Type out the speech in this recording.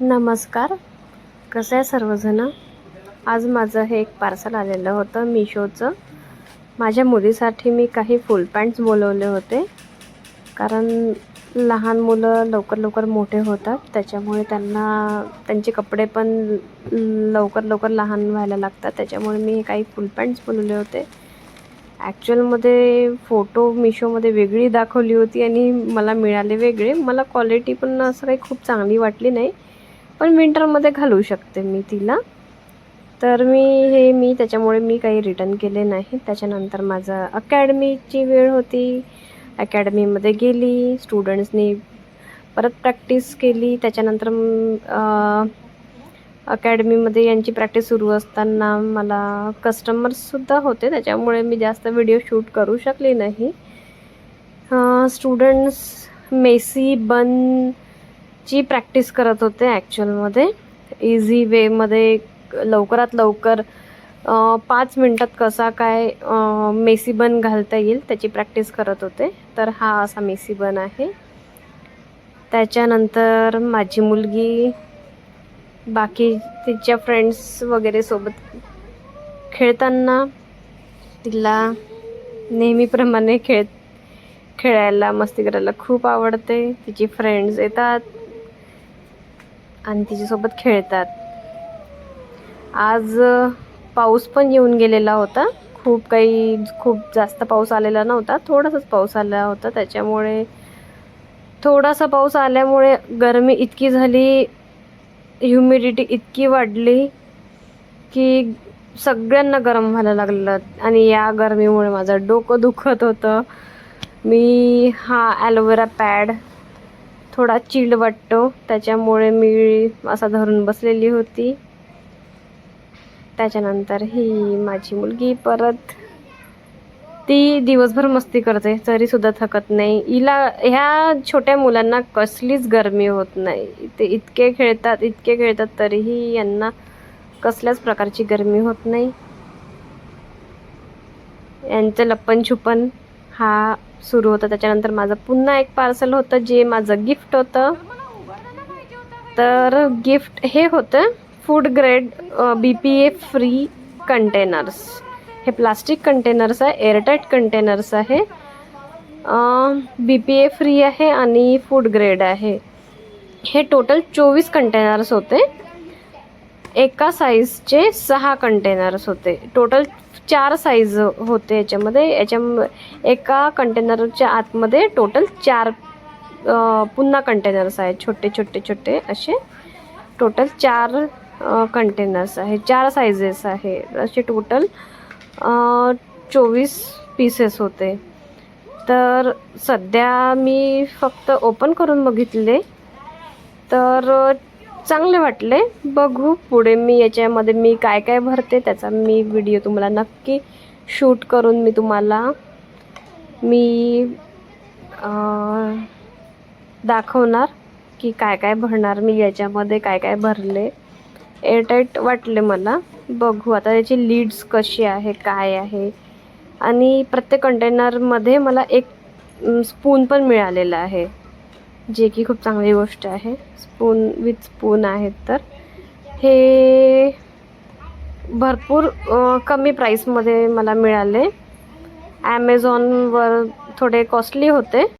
नमस्कार. कसं आहे सर्वजण? आज माझं हे एक पार्सल आलेलं होतं मिशोचं माझ्या मुलीसाठी मी काही फुल पॅन्ट्स बोलवले होते. कारण लहान मुलं लवकर लवकर मोठे होतात. त्याच्यामुळे त्यांना त्यांचे कपडे पण लवकर लवकर लहान व्हायला लागतात. त्याच्यामुळे मी काही फुल पॅन्ट्स बोलवले होते. ॲक्च्युअलमध्ये फोटो मिशोमध्ये वेगळी दाखवली होती आणि मला मिळाले वेगळे. मला क्वालिटी पण असं काही खूप चांगली वाटली नाही. पण विंटरमध्ये घालू शकते मी तिला. तर मी हे मी त्याच्यामुळे मी काही रिटर्न केले नाही. त्याच्यानंतर माझं अकॅडमीची वेळ होती. अकॅडमीमध्ये गेली. स्टुडंट्सनी परत प्रॅक्टिस केली. त्याच्यानंतर अकॅडमीमध्ये यांची प्रॅक्टिस सुरू असताना मला कस्टमर्ससुद्धा होते. त्याच्यामुळे मी जास्त व्हिडिओ शूट करू शकले नाही. स्टुडंट्स मेसी बन ची प्रॅक्टिस करत होते ॲक्च्युअलमध्ये इझी वेमध्ये लवकरात लवकर पाच मिनटात कसा काय मेसीबन मेसी बन घालता येईल त्याची प्रॅक्टिस करत होते. तर हा असा मेसी बन आहे. त्याच्यानंतर माझी मुलगी बाकी तिच्या फ्रेंड्स वगैरे सोबत खेळताना तिला नेहमीप्रमाणे खेळ खेळायला मस्ती करायला खूप आवडते. तिची फ्रेंड्स येतात. आणि तिच्यासोबत खेळतात. आज पाऊस पण येऊन गेलेला होता. खूप काही खूप जास्त पाऊस आलेला नव्हता. थोडासाच पाऊस आला होता. त्याच्यामुळे थोडासा पाऊस आल्यामुळे गरमी इतकी झाली ह्युमिडिटी इतकी वाढली की सगळ्यांना गरम व्हायला लागलं. आणि या गरमीमुळे माझं डोकं दुखत होतं. मी हा ॲलोवेरा पॅड थोडा चिल्ड वाटतो. त्याच्यामुळे मी असा धरून बसलेली होती. त्याच्यानंतर ही माझी मुलगी परत ती दिवसभर मस्ती करते. तरीसुद्धा थकत नाही. हिला ह्या छोट्या मुलांना कसलीच गरमी होत नाही. ते इतके खेळतात इतके खेळतात तरीही यांना कसल्याच प्रकारची गरमी होत नाही. यांचं लप्पन छुपन हा सुरू होतं. त्याच्यानंतर माझं पुन्हा एक पार्सल होतं जे माझं गिफ्ट होतं. तर गिफ्ट हे होतं food grade B P A free containers हे प्लास्टिक कंटेनर्स आहे एअरटाईट कंटेनर्स आहे. बी पी ए फ्री आहे आणि फूड ग्रेड आहे. हे टोटल चोवीस कंटेनर्स होते. एका साईजचे सहा कंटेनर्स होते. टोटल चार साईज होते याच्यामध्ये. याच्या एका कंटेनरच्या आतमध्ये टोटल चार पुन्हा कंटेनर्स आहेत. छोटे छोटे छोटे असे टोटल चार कंटेनर्स आहे. चार साईजेस आहे. असे टोटल चोवीस पीसेस होते. तर सध्या मी फक्त ओपन करून बघितले. तर चांगले वाटले. बघू पुढे मी याच्यामध्ये मी काय काय भरते त्याचा मी व्हिडिओ तुम्हाला नक्की शूट करून मी तुम्हाला मी दाखवणार की काय काय भरणार मी याच्यामध्ये काय काय भरले. एअरटाईट वाटले मला. बघू आता याची लीड्स कशी आहे काय आहे. आणि प्रत्येक कंटेनरमध्ये मला एक स्पून पण मिळालेला आहे. जे की खूप चांगली गोष्ट आहे. स्पून विथ स्पून आहेत तर. हे भरपूर कमी प्राईसमध्ये मला मिळाले. ॲमेझॉनवर थोडे कॉस्टली होते.